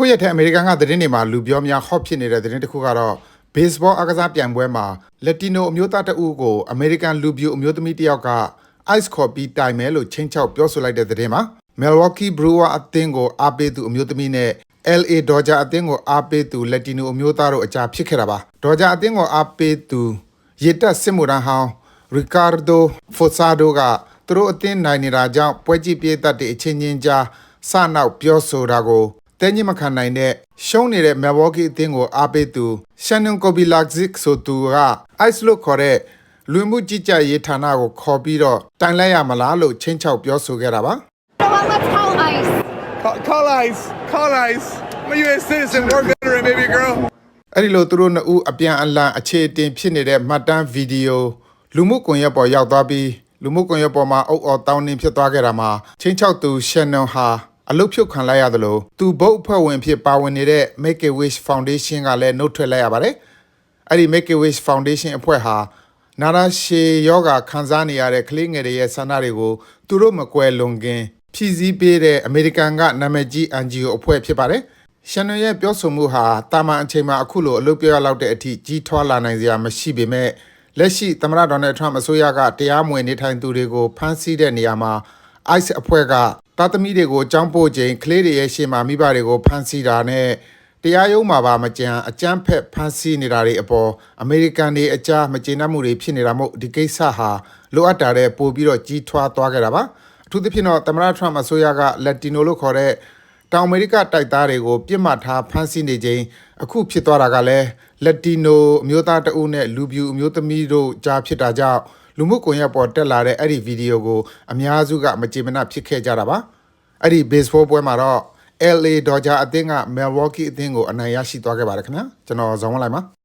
အခုရက်ထဲအမေရိကန်ကသတင်းတွေမှာလူပြောများ hot ဖြစ်နေတဲ့သတင်းတစ်ခုကတော့ baseball အကစားပြိုင်ပွဲမှာ Latino အမျိုးသားတဦးကို American လူပြိုအမျိုးသမီးတစ်ယောက်က ice ခေါ်ပြီးတိုင်မယ်လို့ချင်းချောက်ပြောဆိုလိုက်တဲ့သတင်းမှာ Milwaukee Brewer အသင်းကိုအားပေးသူအမျိုးသမီးနဲ့ LA Dodger အသင်းကိုအားပေးသူ Latino အမျိုးသားတို့အကြားဖြစ်ခဲ့တာပါ။ Dodger အသင်းကိုအားပေးသူရေတက်စစ်မှုထမ်းဟောင်း Ricardo Fosado ကသူတို့အသင်းနိုင်နေတာကြောင့်ပွဲကြည့်ပြေးသက်တဲ့အချင်းချင်းကြားစနောက်ပြောဆိုတာကို တဲညစ်မခံနိုင်တဲ့ရှုံးနေတဲ့ Milwaukee အသင်းကိုအားပေးသူ Shannon Kobilagic ဆိုသူက ice လို့ခေါ်တဲ့လူမှုကြီးကြပ်ရေးဌာနကိုခေါ်ပြီးတော့တိုင်လိုက်ရမလားလို့ချင်းချောက်ပြောဆိုခဲ့တာပါ You know what? Let's call ICE. Call, call ICE. Call ICE. I'm a U.S. citizen, war veteran, baby girl. အဲ့ဒီလိုသူတို့နှစ်ဦးအပြန်အလှန်အခြေအတင်ဖြစ်နေတဲ့မှတ်တမ်းဗီဒီယိုလူမှုကွန်ရက်ပေါ်ရောက်သွားပြီးလူမှုကွန်ရက်ပေါ်မှာအုပ်အော်တောင်းနှင်းဖြစ်သွားခဲ့တာမှာချင်းချောက်သူရှန်နွန်ဟာ အလုတ်ဖြုတ်ခံလိုက်ရသလိုသူဘုတ်အဖွဲ့ဝင်ဖြစ်ပါဝင်နေတဲ့ Make a Wish Foundation ကလည်းနှုတ်ထွက်လိုက်ရပါတယ်အဲ့ဒီ Make a Wish Foundation အဖွဲ့ဟာနာရာရှေယောဂခံစားနေရတဲ့ကလေးငယ်တွေရဲ့ဆန္ဒတွေကိုသူတို့မကွယ်လွန်ခင်ဖြည့်ဆည်းပေးတဲ့အမေရိကန်ကနာမည်ကြီး NGO အဖွဲ့ဖြစ်ပါတယ်။ရှန်နွန်ရဲ့ပြောဆိုမှုဟာတာမန်အချိန်မှာအခုလိုအလုပ်ပြောရလောက်တဲ့အထိကြီးထွားလာနိုင်စရာမရှိပေမဲ့လက်ရှိသမ္မတဒေါ်နယ်ထရမ့်အစိုးရကတရားမဝင်နေထိုင်သူတွေကိုဖမ်းဆီးတဲ့နေရာမှာ ICE အဖွဲ့က သားသမီးတွေကိုအကြောင်းပို့ချိန်ကလေးတွေရဲ့ရှေ့မှာမိဘတွေကိုဖမ်းဆီးတာနဲ့တရားရုံးမှာပါမကြံအကြမ်းဖက်ဖမ်းဆီးနေတာတွေအပေါ်အမေရိကန်တွေအကြားမကျေနပ်မှုတွေဖြစ်နေတာမို့ဒီကိစ္စဟာလိုအပ်တာတဲ့ပို့ပြီးတော့ကြီးထွားသွားခဲ့တာပါအထူးသဖြင့်တော့သမ္မတထရမ့်အစိုးရကလက်တီနိုလို့ခေါ်တဲ့တောင်အမေရိကတိုက်သားတွေကိုပြစ်မှတ်ထားဖမ်းဆီးနေချိန်အခုဖြစ်သွားတာကလည်းလက်တီနိုအမျိုးသားတအုပ်နဲ့လူပြူအမျိုးသမီးတို့ကြားဖြစ်တာကြောင့် လူမှုကွန်ရက်ပေါ်တက်လာတဲ့အဲ့ဒီဗီဒီယိုကိုအများစုကမကြေမနပ်ဖြစ်ခဲ့ကြတာပါအဲ့ဒီ baseball ပွဲမှာတော့ LA Dodger အသင်းက Milwaukee အသင်းကိုအနိုင်ရရှိသွားခဲ့ပါတယ်ခင်ဗျာကျွန်တော်ဇော်ဝင်းလိုက်ပါ